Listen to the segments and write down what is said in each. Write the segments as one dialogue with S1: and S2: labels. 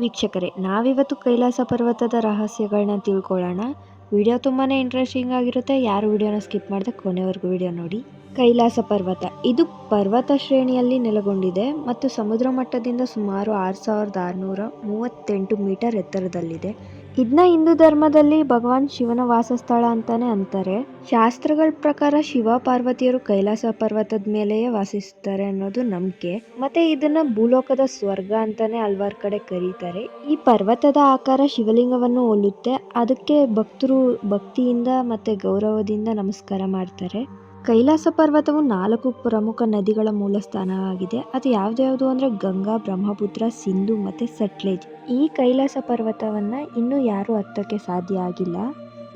S1: ವೀಕ್ಷಕರೇ, ನಾವಿವತ್ತು ಕೈಲಾಸ ಪರ್ವತದ ರಹಸ್ಯಗಳನ್ನ ತಿಳ್ಕೊಳ್ಳೋಣ. ವಿಡಿಯೋ ತುಂಬಾ ಇಂಟ್ರೆಸ್ಟಿಂಗ್ ಆಗಿರುತ್ತೆ. ಯಾರು ವಿಡಿಯೋನ ಸ್ಕಿಪ್ ಮಾಡಿದೆ ಕೊನೆವರೆಗೂ ವಿಡಿಯೋ ನೋಡಿ. ಕೈಲಾಸ ಪರ್ವತ, ಇದು ಪರ್ವತ ಶ್ರೇಣಿಯಲ್ಲಿ ನೆಲೆಗೊಂಡಿದೆ ಮತ್ತು ಸಮುದ್ರ ಮಟ್ಟದಿಂದ ಸುಮಾರು ಆರು ಸಾವಿರದ ಆರುನೂರ ಮೂವತ್ತೆಂಟು ಮೀಟರ್ ಎತ್ತರದಲ್ಲಿದೆ. ಇದನ್ನ ಹಿಂದೂ ಧರ್ಮದಲ್ಲಿ ಭಗವಾನ್ ಶಿವನ ವಾಸಸ್ಥಳ ಅಂತಾನೆ ಅಂತಾರೆ. ಶಾಸ್ತ್ರಗಳ ಪ್ರಕಾರ ಶಿವ ಪಾರ್ವತಿಯರು ಕೈಲಾಸ ಪರ್ವತದ ಮೇಲೆಯೇ ವಾಸಿಸುತ್ತಾರೆ ಅನ್ನೋದು ನಂಬಿಕೆ. ಮತ್ತೆ ಇದನ್ನ ಭೂಲೋಕದ ಸ್ವರ್ಗ ಅಂತಾನೆ ಹಲ್ವಾರ್ ಕಡೆ ಕರೀತಾರೆ. ಈ ಪರ್ವತದ ಆಕಾರ ಶಿವಲಿಂಗವನ್ನು ಹೋಲುತ್ತೆ. ಅದಕ್ಕೆ ಭಕ್ತರು ಭಕ್ತಿಯಿಂದ ಮತ್ತೆ ಗೌರವದಿಂದ ನಮಸ್ಕಾರ ಮಾಡ್ತಾರೆ. ಕೈಲಾಸ ಪರ್ವತವು ನಾಲ್ಕು ಪ್ರಮುಖ ನದಿಗಳ ಮೂಲ ಸ್ಥಾನವಾಗಿದೆ ಅದು ಯಾವ್ದ್ಯಾವುದು ಅಂದ್ರೆ ಗಂಗಾ, ಬ್ರಹ್ಮಪುತ್ರ, ಸಿಂಧು ಮತ್ತೆ ಸಟ್ಲೇಜ್. ಈ ಕೈಲಾಸ ಪರ್ವತವನ್ನ ಇನ್ನೂ ಯಾರು ಹತ್ತಕ್ಕೆ ಸಾಧ್ಯ ಆಗಿಲ್ಲ.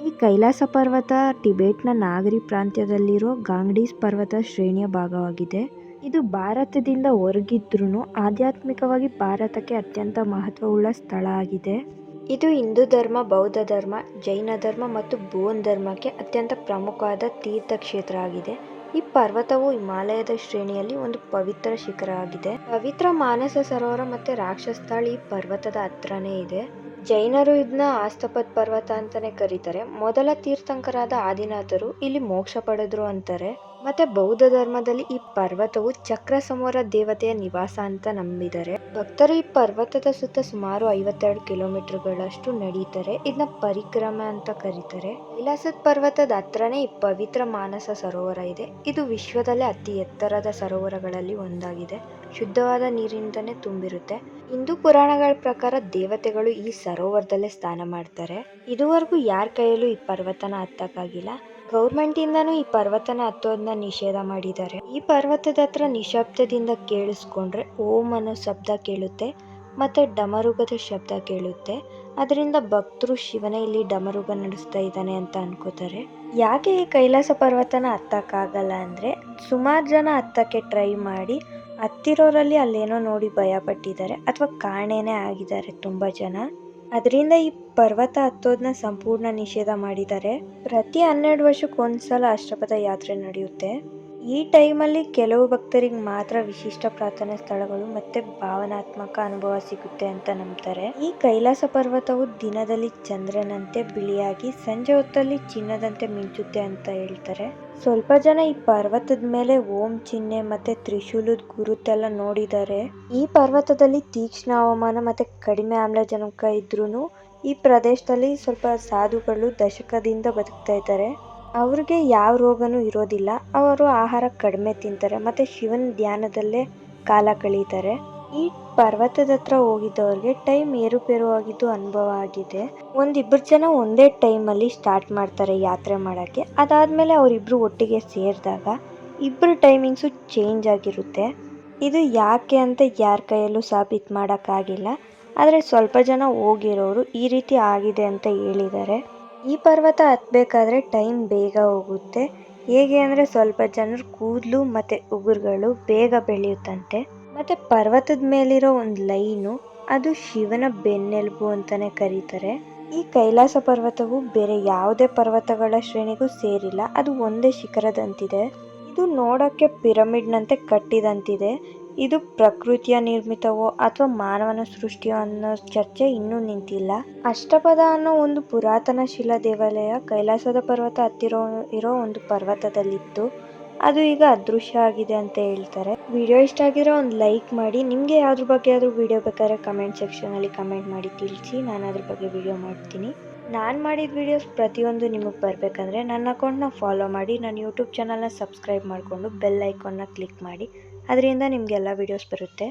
S1: ಈ ಕೈಲಾಸ ಪರ್ವತ ಟಿಬೇಟ್ನ ನಾಗರಿ ಪ್ರಾಂತ್ಯದಲ್ಲಿರೋ ಗಾಂಗ್ಡೀಸ್ ಪರ್ವತ ಶ್ರೇಣಿಯ ಭಾಗವಾಗಿದೆ. ಇದು ಭಾರತದಿಂದ ಹೊರಗಿದ್ರೂ ಆಧ್ಯಾತ್ಮಿಕವಾಗಿ ಭಾರತಕ್ಕೆ ಅತ್ಯಂತ ಮಹತ್ವವುಳ್ಳ ಸ್ಥಳ ಆಗಿದೆ. ಇದು ಹಿಂದೂ ಧರ್ಮ, ಬೌದ್ಧ ಧರ್ಮ, ಜೈನ ಧರ್ಮ ಮತ್ತು ಬೋನ್ ಧರ್ಮಕ್ಕೆ ಅತ್ಯಂತ ಪ್ರಮುಖವಾದ ತೀರ್ಥಕ್ಷೇತ್ರ ಆಗಿದೆ. ಈ ಪರ್ವತವು ಹಿಮಾಲಯದ ಶ್ರೇಣಿಯಲ್ಲಿ ಒಂದು ಪವಿತ್ರ ಶಿಖರ ಆಗಿದೆ. ಪವಿತ್ರ ಮಾನಸ ಸರೋವರ ಮತ್ತೆ ರಾಕ್ಷಸ್ಥಳ ಈ ಪರ್ವತದ ಹತ್ರನೇ ಇದೆ. ಜೈನರು ಇದನ್ನ ಆಸ್ತಪತ್ ಪರ್ವತ ಅಂತಾನೆ ಕರೀತಾರೆ. ಮೊದಲ ತೀರ್ಥಂಕರಾದ ಆದಿನಾಥರು ಇಲ್ಲಿ ಮೋಕ್ಷ ಪಡೆದ್ರು ಅಂತಾರೆ. ಮತ್ತೆ ಬೌದ್ಧ ಧರ್ಮದಲ್ಲಿ ಈ ಪರ್ವತವು ಚಕ್ರ ಸಮೋರ ದೇವತೆಯ ನಿವಾಸ ಅಂತ ನಂಬಿದ್ದಾರೆ ಭಕ್ತರು ಈ ಪರ್ವತದ ಸುತ್ತ ಸುಮಾರು ಐವತ್ತೆರಡು ಕಿಲೋಮೀಟರ್ಗಳಷ್ಟು ನಡೀತಾರೆ ಇದನ್ನ ಪರಿಕ್ರಮ ಅಂತ ಕರೀತಾರೆ. ಕೈಲಾಸದ ಪರ್ವತದ ಹತ್ರನೇ ಈ ಪವಿತ್ರ ಮಾನಸ ಸರೋವರ ಇದೆ. ಇದು ವಿಶ್ವದಲ್ಲೇ ಅತಿ ಎತ್ತರದ ಸರೋವರಗಳಲ್ಲಿ ಒಂದಾಗಿದೆ. ಶುದ್ಧವಾದ ನೀರಿನಿಂದನೇ ತುಂಬಿರುತ್ತೆ. ಹಿಂದೂ ಪುರಾಣಗಳ ಪ್ರಕಾರ ದೇವತೆಗಳು ಈ ಸರೋವರದಲ್ಲೇ ಸ್ನಾನ ಮಾಡ್ತಾರೆ. ಇದುವರೆಗೂ ಯಾರ ಕೈಯಲ್ಲೂ ಈ ಪರ್ವತನ ಹತ್ತಕ್ಕಾಗಿಲ್ಲ. ಗೌರ್ಮೆಂಟ್ ಇಂದಾನು ಈ ಪರ್ವತನ ಹತ್ತೋದನ್ನ ನಿಷೇಧ ಮಾಡಿದ್ದಾರೆ. ಈ ಪರ್ವತದ ಹತ್ರ ನಿಶಬ್ದದಿಂದ ಕೇಳಿಸ್ಕೊಂಡ್ರೆ ಓಂ ಅನ್ನೋ ಶಬ್ದ ಕೇಳುತ್ತೆ, ಮತ್ತೆ ಡಮರುಗದ ಶಬ್ದ ಕೇಳುತ್ತೆ. ಅದರಿಂದ ಭಕ್ತರು ಶಿವನೇ ಇಲ್ಲಿ ಡಮರುಗ ನಡೆಸ್ತಾ ಇದ್ದಾನೆ ಅಂತ ಅನ್ಕೋತಾರೆ. ಯಾಕೆ ಈ ಕೈಲಾಸ ಪರ್ವತನ ಹತ್ತಕ್ಕಾಗಲ್ಲ ಅಂದ್ರೆ ಸುಮಾರು ಜನ ಹತ್ತಕ್ಕೆ ಟ್ರೈ ಮಾಡಿ ಹತ್ತಿರೋರಲ್ಲಿ ಅಲ್ಲೇನೋ ನೋಡಿ ಭಯ ಪಟ್ಟಿದ್ದಾರೆ ಅಥವಾ ಕಾಣೆನೇ ಆಗಿದ್ದಾರೆ ತುಂಬಾ ಜನ. ಅದರಿಂದ ಈ ಪರ್ವತ ಹತ್ತೋದನ್ನ ಸಂಪೂರ್ಣ ನಿಷೇಧ ಮಾಡಿದ್ದಾರೆ. ಪ್ರತಿ ಹನ್ನೆರಡು ವರ್ಷಕ್ಕೆ ಒಂದ್ಸಲ ಅಷ್ಟಪಥ ಯಾತ್ರೆ ನಡೆಯುತ್ತೆ. ಈ ಟೈಮಲ್ಲಿ ಕೆಲವು ಭಕ್ತರಿಗೆ ಮಾತ್ರ ವಿಶಿಷ್ಟ ಪ್ರಾರ್ಥನೆ ಸ್ಥಳಗಳು ಮತ್ತೆ ಭಾವನಾತ್ಮಕ ಅನುಭವ ಸಿಗುತ್ತೆ ಅಂತ ನಂಬ್ತಾರೆ. ಈ ಕೈಲಾಸ ಪರ್ವತವು ದಿನದಲ್ಲಿ ಚಂದ್ರನಂತೆ ಬಿಳಿಯಾಗಿ, ಸಂಜೆ ಹೊತ್ತಲ್ಲಿ ಚಿನ್ನದಂತೆ ಮಿಂಚುತ್ತೆ ಅಂತ ಹೇಳ್ತಾರೆ. ಸ್ವಲ್ಪ ಜನ ಈ ಪರ್ವತದ ಮೇಲೆ ಓಂ ಚಿಹ್ನೆ ಮತ್ತೆ ತ್ರಿಶೂಲದ ಗುರುತೆಲ್ಲ ನೋಡಿದ್ದಾರೆ ಈ ಪರ್ವತದಲ್ಲಿ ತೀಕ್ಷ್ಣ ಹವಾಮಾನ ಮತ್ತೆ ಕಡಿಮೆ ಆಮ್ಲಜನಕ ಇದ್ರೂ ಈ ಪ್ರದೇಶದಲ್ಲಿ ಸ್ವಲ್ಪ ಸಾಧುಗಳು ದಶಕದಿಂದ ಬದುಕ್ತಾ ಇದ್ದಾರೆ. ಅವ್ರಿಗೆ ಯಾವ ರೋಗನೂ ಇರೋದಿಲ್ಲ. ಅವರು ಆಹಾರ ಕಡಿಮೆ ತಿಂತಾರೆ, ಮತ್ತೆ ಶಿವನ ಧ್ಯಾನದಲ್ಲೇ ಕಾಲ ಕಳೀತಾರೆ. ಈ ಪರ್ವತದ ಹತ್ರ ಹೋಗಿದ್ದವ್ರಿಗೆ ಟೈಮ್ ಏರುಪೇರು ಆಗಿದ್ದು ಅನುಭವ ಆಗಿದೆ. ಒಂದಿಬ್ಬರು ಜನ ಒಂದೇ ಟೈಮಲ್ಲಿ ಸ್ಟಾರ್ಟ್ ಮಾಡ್ತಾರೆ ಯಾತ್ರೆ ಮಾಡೋಕ್ಕೆ. ಅದಾದಮೇಲೆ ಅವರಿಬ್ಬರು ಒಟ್ಟಿಗೆ ಸೇರಿದಾಗ ಇಬ್ಬರು ಟೈಮಿಂಗ್ಸು ಚೇಂಜ್ ಆಗಿರುತ್ತೆ. ಇದು ಯಾಕೆ ಅಂತ ಯಾರ ಕೈಯಲ್ಲೂ ಸಾಬೀತು ಮಾಡೋಕ್ಕಾಗಿಲ್ಲ. ಆದರೆ ಸ್ವಲ್ಪ ಜನ ಹೋಗಿರೋರು ಈ ರೀತಿ ಆಗಿದೆ ಅಂತ ಹೇಳಿದ್ದಾರೆ. ಈ ಪರ್ವತ ಹತ್ತಬೇಕಾದ್ರೆ ಟೈಮ್ ಬೇಗ ಹೋಗುತ್ತೆ. ಹೇಗೆ ಅಂದರೆ ಸ್ವಲ್ಪ ಜನರು ಕೂದಲು ಮತ್ತು ಉಗುರುಗಳು ಬೇಗ ಬೆಳೆಯುತ್ತಂತೆ. ಮತ್ತು ಪರ್ವತದ ಮೇಲಿರೋ ಒಂದು ಲೈನು, ಅದು ಶಿವನ ಬೆನ್ನೆಲುಬು ಅಂತಲೇ ಕರೀತಾರೆ. ಈ ಕೈಲಾಸ ಪರ್ವತವು ಬೇರೆ ಯಾವುದೇ ಪರ್ವತಗಳ ಶ್ರೇಣಿಗೂ ಸೇರಿಲ್ಲ, ಅದು ಒಂದೇ ಶಿಖರದಂತಿದೆ. ಇದು ನೋಡೋಕ್ಕೆ ಪಿರಮಿಡ್ನಂತೆ ಕಟ್ಟಿದಂತಿದೆ. ಇದು ಪ್ರಕೃತಿಯ ನಿರ್ಮಿತವೋ ಅಥವಾ ಮಾನವನ ಸೃಷ್ಟಿಯೋ ಅನ್ನೋ ಚರ್ಚೆ ಇನ್ನೂ ನಿಂತಿಲ್ಲ. ಅಷ್ಟಪದ ಅನ್ನೋ ಒಂದು ಪುರಾತನ ಶಿಲಾ ದೇವಾಲಯ ಕೈಲಾಸದ ಪರ್ವತ ಹತ್ತಿರೋ ಇರೋ ಒಂದು ಪರ್ವತದಲ್ಲಿತ್ತು. ಅದು ಈಗ ಅದೃಶ್ಯ ಆಗಿದೆ ಅಂತ ಹೇಳ್ತಾರೆ. ವಿಡಿಯೋ ಇಷ್ಟ ಆಗಿರೋ ಒಂದು ಲೈಕ್ ಮಾಡಿ. ನಿಮಗೆ ಯಾವ್ದ್ರ ಬಗ್ಗೆ ಆದರೂ ವಿಡಿಯೋ ಬೇಕಾದ್ರೆ ಕಮೆಂಟ್ ಸೆಕ್ಷನಲ್ಲಿ ಕಮೆಂಟ್ ಮಾಡಿ ತಿಳಿಸಿ. ನಾನು ಅದ್ರ ಬಗ್ಗೆ ವಿಡಿಯೋ ಮಾಡ್ತೀನಿ. ನಾನು ಮಾಡಿದ ವಿಡಿಯೋಸ್ ಪ್ರತಿಯೊಂದು ನಿಮಗೆ ಬರಬೇಕಂದ್ರೆ ನನ್ನ ಅಕೌಂಟ್ನ ಫಾಲೋ ಮಾಡಿ. ನನ್ನ ಯೂಟ್ಯೂಬ್ ಚಾನಲ್ನ ಸಬ್ಸ್ಕ್ರೈಬ್ ಮಾಡಿಕೊಂಡು ಬೆಲ್ ಐಕಾನ್ನ ಕ್ಲಿಕ್ ಮಾಡಿ. ಅದರಿಂದ ನಿಮಗೆಲ್ಲ ವೀಡಿಯೋಸ್ ಬರುತ್ತೆ.